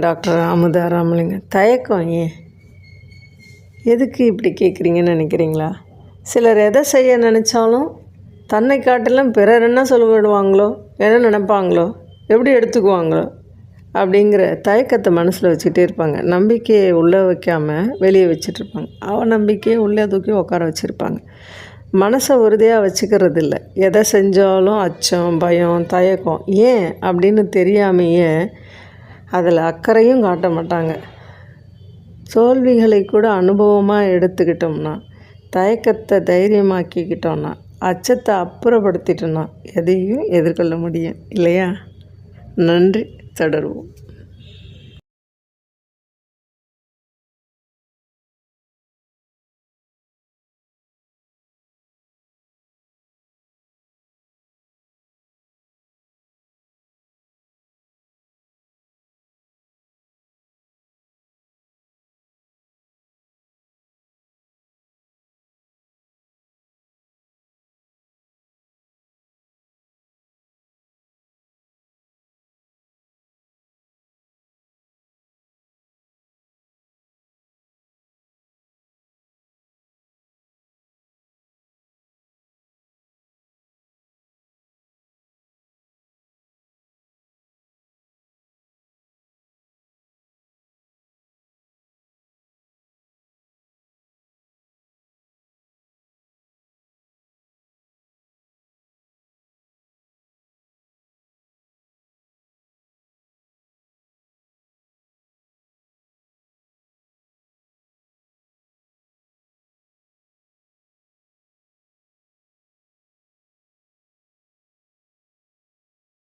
Doctor Amudha Ramalinga தயக்கம் ஏன்? எதுக்கு இப்படி கேட்குறீங்கன்னு நினைக்கிறீங்களா? சிலர் எதை செய்ய நினச்சாலும் தன்னை காட்டிலும் பிறர் என்ன சொல்லிவிடுவாங்களோ என்ன நினைப்பாங்களோ எப்படி எடுத்துக்குவாங்களோ அப்படிங்கிற தயக்கத்தை மனசில் வச்சுக்கிட்டே இருப்பாங்க. நம்பிக்கையை உள்ளே வைக்காமல் வெளியே வச்சிட்ருப்பாங்க. அவ நம்பிக்கையை உள்ளே தூக்கி உட்கார வச்சுருப்பாங்க. மனசை உறுதியாக வச்சுக்கிறது இல்லை எதை செஞ்சாலும் அச்சம் பயம் தயக்கம் ஏன் அப்படின்னு தெரியாமையே அதில் அக்கறையும் காட்ட மாட்டாங்க. தோல்விகளை கூட அனுபவமாக எடுத்துக்கிட்டோம்னா தயக்கத்தை தைரியமாக்கிக்கிட்டோம்னா அச்சத்தை அப்புறப்படுத்திட்டோம்னா எதையும் எதிர்கொள்ள முடியும். இல்லையா? நன்றி. தொடருவோம்.